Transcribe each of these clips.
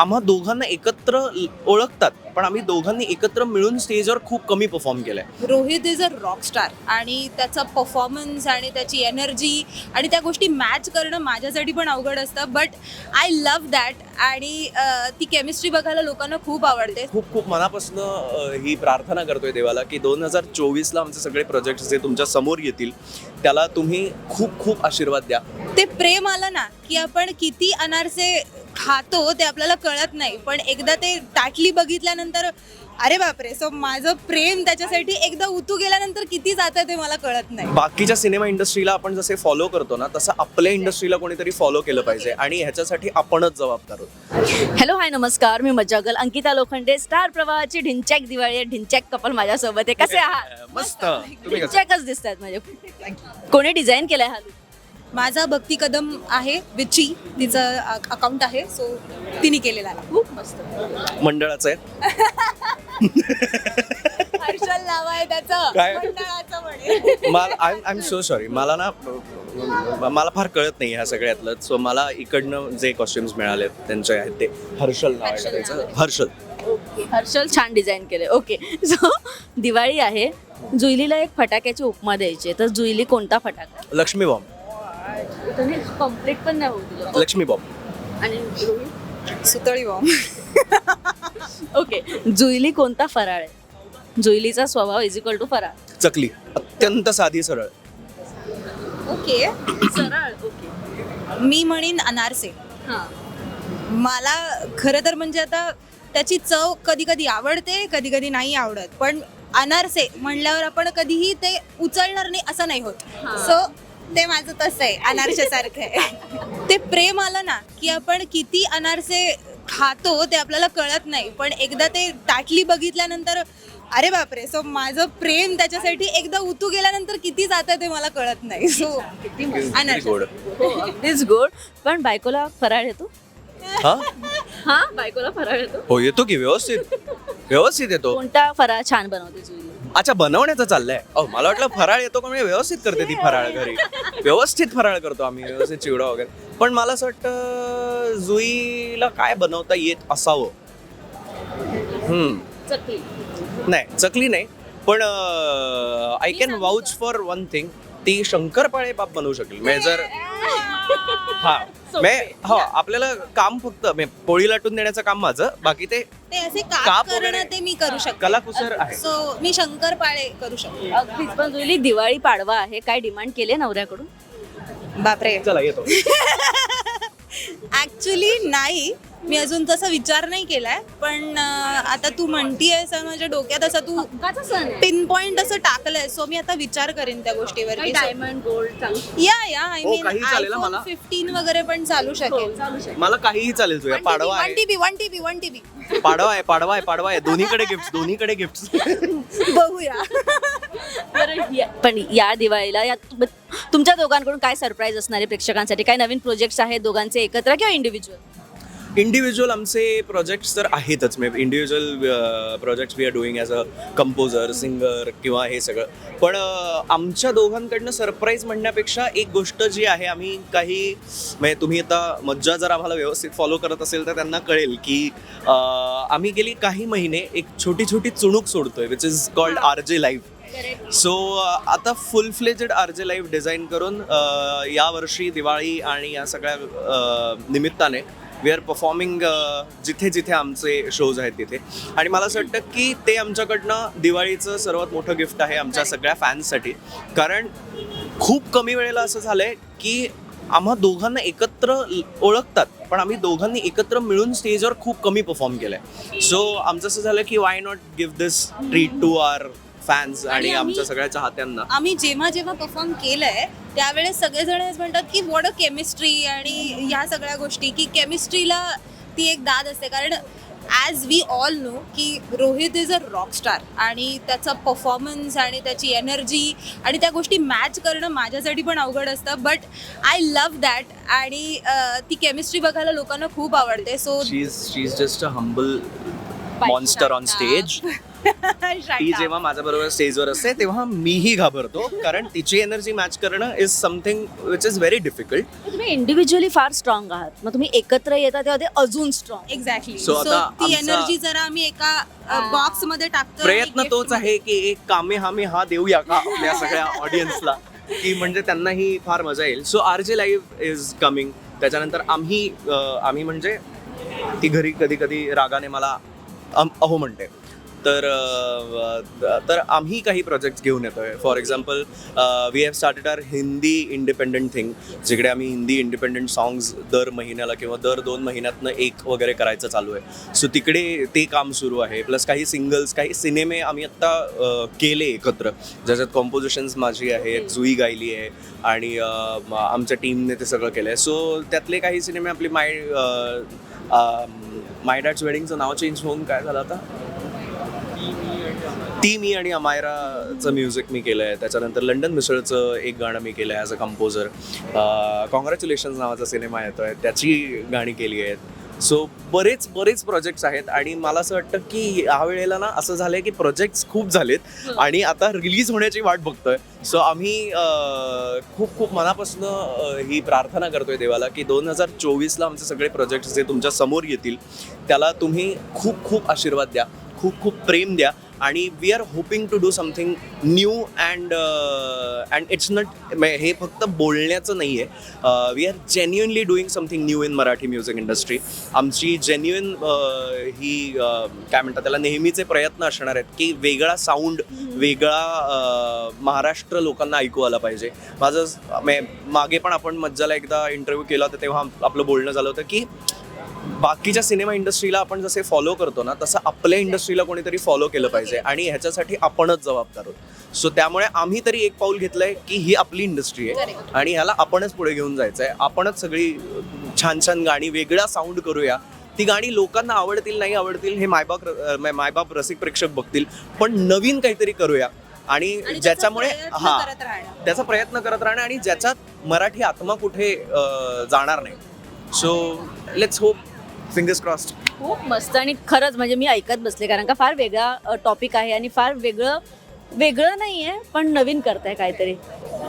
आम्हा दोघांना एकत्र ओळखतात पण आम्ही दोघांनी एकत्र मिळून स्टेजवर खूप कमी परफॉर्म केलंय. Rohit is a rock star आणि त्याचा परफॉर्मन्स आणि त्याची एनर्जी आणि त्या गोष्टी मॅच करणं माझ्यासाठी पण अवघड असतं बट आय लव्ह दॅट आणि ती केमिस्ट्री बघायला लोकांना खूप आवडते. खूप खूप मनापासून ही प्रार्थना करतोय देवाला की दोन हजार चोवीसला आमचे सगळे प्रोजेक्ट जे तुमच्यासमोर येतील त्याला तुम्ही खूप खूप आशीर्वाद द्या. ते प्रेम आलं ना की आपण किती अनारसे खातो ते आपल्याला कळत नाही. पण एकदा ते ताटली बघितल्यानंतर अरे बापरे! सो माझं प्रेम त्याच्यासाठी एकदा उतू गेल्यानंतर किती जातं ते मला कळत नाही. बाकीच्या सिनेमा इंडस्ट्रीला आपण जसे फॉलो करतो ना तसं आपल्या इंडस्ट्रीला कोणीतरी फॉलो केलं पाहिजे आणि ह्याच्यासाठी आपणच जबाबदार आहोत. हॅलो हाय नमस्कार. मी मज्जागल अंकिता लोखंडे स्टार प्रवाहाची ढिंचॅक दिवाळी आहे. ढिंचॅक कपल माझ्यासोबत आहे. कसे आहात? मस्त. ढिंचॅकच दिसतात म्हणजे कोणी डिझाईन केलाय हा? माझा भक्ती कदम आहे विची तिचं अकाउंट आहे सो तिने केलेला आहे. खूप मस्त. मंडळाचं आहे. हर्षल नाव आहे त्याचं. काय? मंडळाचं म्हणे. मला I I am so sorry मला ना मला फार कळत नाही ह्या सगळ्यातलं. सो मला इकडनं जे कॉस्ट्युम्स मिळाले त्यांचे आहेत ते. हर्षल नाव आहे का हर्षल त्याचं? हर्षल. हर्षल छान डिझाईन केले. ओके सो दिवाळी आहे. जुईलीला एक फटाक्याची उपमा द्यायची आहे. तर जुईली कोणता फटाका? लक्ष्मी बॉम्ब कंप्लीट पण नाही दिलं. लक्ष्मी बॉम्ब आणि रोहित? सुतळी बॉम्ब ओके जुईली कोणता फराळ आहे? जुईलीचा स्वभाव इज इक्वल टू फराळ. चकली. अत्यंत साधी सरळ. ओके सरळ ओके मी म्हणीन अनारसे. हां. मला खरं तर म्हणजे आता त्याची चव कधी कधी आवडते कधी कधी नाही आवडत. पण अनारसे म्हणल्यावर आपण कधीही ते उचलणार नाही असं नाही होत. हा. सो ते माझं तसं आहे अनारशासारखं आहे. ते प्रेम आलं ना की आपण किती अनारसे खातो ते आपल्याला कळत नाही पण एकदा ते ताटली बघितल्यानंतर अरे बापरे सो माझं प्रेम त्याच्यासाठी एकदा उतू गेल्यानंतर किती जातं ते मला कळत नाही. सो किती गोड. अगदीच गोड पण बायकोला फराळ येतो? हा? हा बायकोला फराळ येतो? हो येतो की व्यवस्थित. व्यवस्थित येतो. कोणता फराळ छान बनवते अच्छा बनवण्याचं चाललंय. अहो मला वाटलं फराळ येतो का म्हणजे व्यवस्थित करते ती फराळ घरी. व्यवस्थित फराळ करतो आम्ही व्यवस्थित चिवडा वगैरे. पण मला असं वाटतं जुईला काय बनवता येत असावं? हम्म. चकली. नाही चकली नाही. पण I can vouch for one thing ती शंकरपाळे बाप बनवू शकेल. म्हणजे जर हा. मे हो आपल्याला काम फक्त पोळी लाटून देण्याचं काम माझं. बाकी ते ते असे काप काप वगैरे- करणं ते मी करू शकते. कलाकुसर आहे. सो मी शंकरपाळे करू शकते. अगदीच. पण दिवाळी पाडवा आहे. काय डिमांड केली नवऱ्याकडून? बापरे. चला येतो. ऍक्च्युली नाही. मी अजून तसा विचार नाही केलाय पण आता तू म्हणतीये माझ्या डोक्यात असं तू हक्काचा सण आहे. पिन पॉइंट असं टाकलंय सो मी आता विचार करेन त्या गोष्टीवर डायमंड गोल्ड चालू या या आय हो, मीन काही चालेल ना आयफोन मला. फिफ्टीन वगैरे पण चालू हो, शकेल. चालू शकते मला काहीही चालेल तुझ्या. पाडवा वन आहे TB one TB one TB Padwa आहे पाडवा आहे पाडवा आहे. दोन्हीकडे गिफ्ट दोन्हीकडे गिफ्ट बघूया. बरं, या- पण या दिवाळीला या तुम- तुमच्या दोघांकडून काय सरप्राईज असणार आहे प्रेक्षकांसाठी? काय नवीन प्रोजेक्ट्स आहेत दोघांचे एकत्र किंवा इंडिव्हिज्युअल इंडिव्हिज्युअल आमचे प्रोजेक्ट्स तर आहेतच. May individual projects we are doing as a composer singer किंवा हे सगळं. पण अं, आमच्या दोघांकडनं सरप्राईज म्हणण्यापेक्षा एक गोष्ट जी आहे आम्ही काही म्हणजे तुम्ही आता मज्जा जर आम्हाला व्यवस्थित फॉलो करत असेल तर त्यांना कळेल की अं, आम्ही गेली काही महिने एक छोटी छोटी चुणूक सोडतोय which is called R J live so आता full fledged R J live design करून अ, यावर्षी दिवाळी आणि या सगळ्या निमित्ताने वी आर परफॉर्मिंग जिथे जिथे आमचे शोज आहेत तिथे. आणि मला असं वाटतं की ते आमच्याकडनं दिवाळीचं सर्वात मोठं गिफ्ट आहे आमच्या सगळ्या फॅन्ससाठी कारण खूप कमी वेळेला असं झालंय की आम्हा दोघांना एकत्र ओळखतात पण आम्ही दोघांनी एकत्र मिळून स्टेजवर खूप कमी परफॉर्म केलंय. सो आमचं असं झालं की why not give this treat to our fans आणि आम्ही- आमच्या सगळ्या चाहत्यांना आम्ही जेव्हा जेव्हा परफॉर्म केलंय त्यावेळेस सगळेजण म्हणतात की वॉट अ केमिस्ट्री आणि ह्या सगळ्या गोष्टी. की केमिस्ट्रीला ती एक दाद असते. कारण ॲज वी ऑल नो की Rohit is a rock star आणि त्याचा परफॉर्मन्स आणि त्याची एनर्जी आणि त्या गोष्टी मॅच करणं माझ्यासाठी पण अवघड असतं. बट आय लव्ह दॅट आणि अं, ती केमिस्ट्री बघायला लोकांना खूप आवडते. So she is she is just a humble monster on stage ती जेव्हा माझ्याबरोबर स्टेजवर असते तेव्हा मीही घाबरतो कारण तिची एनर्जी मॅच करणं is something which is very difficult तुम्ही इंडिव्हिज्युअली फार स्ट्रॉंग आहात. मग तुम्ही एकत्र येता तेव्हा ते अजून स्ट्रॉंग एक्झॅक्टली So सो आता ती आमचा- एनर्जी जरा आम्ही एका बॉक्समध्ये टाकतो प्रयत्न तोच आहे की एक कामे हामी हा देऊया का आपल्या सगळ्या ऑडियन्सला की म्हणजे त्यांनाही फार मजा येईल. So R J live is coming त्याच्यानंतर आम्ही अं, आम्ही म्हणजे ती घरी कधी कधी रागाने मला अम- अहो म्हणते. तर तर आम्ही काही प्रोजेक्ट घेऊन येतो आहे for example we have started our Hindi independent thing जिकडे आम्ही हिंदी इंडिपेंडंट सॉंग्स दर महिन्याला किंवा दर दोन महिन्यातनं एक वगैरे करायचं चालू आहे. सो तिकडे ते काम सुरू आहे. प्लस काही सिंगल्स काही सिनेमे आम्ही आत्ता केले एकत्र. ज्याच्यात कॉम्पोजिशन्स माझी आहे जुई गायली आहे आणि आमच्या टीमने ते सगळं केलं आहे सो त्यातले काही सिनेमे आपली माय माय डॅड्स वेडिंगचं नाव चेंज होऊन काय झालं आता? ती मी आणि अमायराचं म्युझिक मी केलं आहे. त्याच्यानंतर लंडन मिसळचं एक गाणं मी केलं आहे ॲज अ कंपोजर कॉंग्रॅच्युलेशन्स नावाचा सिनेमा येतो आहे त्याची गाणी केली आहेत. सो बरेच बरेच प्रोजेक्ट्स आहेत आणि मला असं वाटतं की ह्या वेळेला ना असं झालं आहे की प्रोजेक्ट्स खूप झालेत आणि आता रिलीज होण्याची वाट बघतोय. सो आम्ही खूप खूप मनापासून ही प्रार्थना करतोय देवाला की दोन हजार चोवीसला आमचे सगळे प्रोजेक्ट्स जे तुमच्यासमोर येतील त्याला तुम्ही खूप खूप आशीर्वाद द्या. खूप खूप प्रेम द्या. आणि we are hoping to do something new and and it's not हे फक्त बोलण्याचं नाही आहे we are genuinely doing something new in Marathi music industry आमची जेन्युइन uh, ही uh, काय म्हणतात त्याला नेहमीचे प्रयत्न असणार आहेत की वेगळा साऊंड वेगळा uh, महाराष्ट्र लोकांना ऐकू आला पाहिजे. माझं मे- मागे पण आपण मज्जाला एकदा इंटरव्ह्यू केला होता तेव्हा आपलं बोलणं झालं होतं की बाकीच्या सिनेमा इंडस्ट्रीला आपण जसे फॉलो करतो ना तसं आपल्या इंडस्ट्रीला कोणीतरी फॉलो केलं पाहिजे आणि ह्याच्यासाठी आपणच जबाबदार आहोत. सो त्यामुळे आम्ही तरी एक पाऊल घेतलंय की ही आपली इंडस्ट्री आहे आणि ह्याला आपणच पुढे घेऊन जायचं आहे आपणच सगळी छान छान गाणी वेगळा साऊंड करूया. ती गाणी लोकांना आवडतील नाही आवडतील हे मायबाप मायबाप रसिक प्रेक्षक बघतील. पण नवीन काहीतरी करूया. आणि ज्याच्यामुळे हा त्याचा प्रयत्न करत राहणं आणि ज्याच्यात मराठी आत्मा कुठे जाणार नाही. So let's hope fingers crossed खूप मस्त आणि खरंच म्हणजे मी ऐकत बसले कारण का फार वेगळा टॉपिक आहे आणि फार वेगळं वेगळं नाही आहे पण नवीन करताय काहीतरी.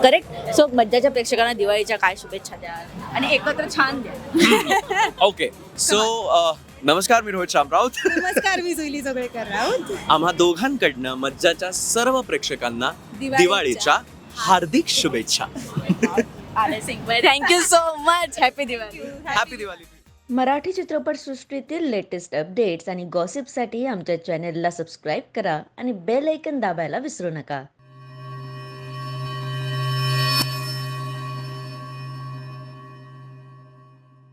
करेक्ट सो मज्जाच्या प्रेक्षकांना दिवाळीच्या काय शुभेच्छा द्याल? आणि एकत्र छान द्या. ओके सो नमस्कार मी रोहित शामरावत. नमस्कार मी जुईली जोगळेकर राऊत. आम्हा दोघांकडनं मज्जाच्या सर्व प्रेक्षकांना दिवाळीच्या हार्दिक शुभेच्छा. Thank you so much happy Diwali happy Diwali Marathi चित्रपटसृष्टीतील लेटेस्ट अपडेट्स आणि गॉसिपसाठी आमच्या चॅनेलला सबस्क्राईब करा आणि बेल ऐकन दाबायला विसरू नका.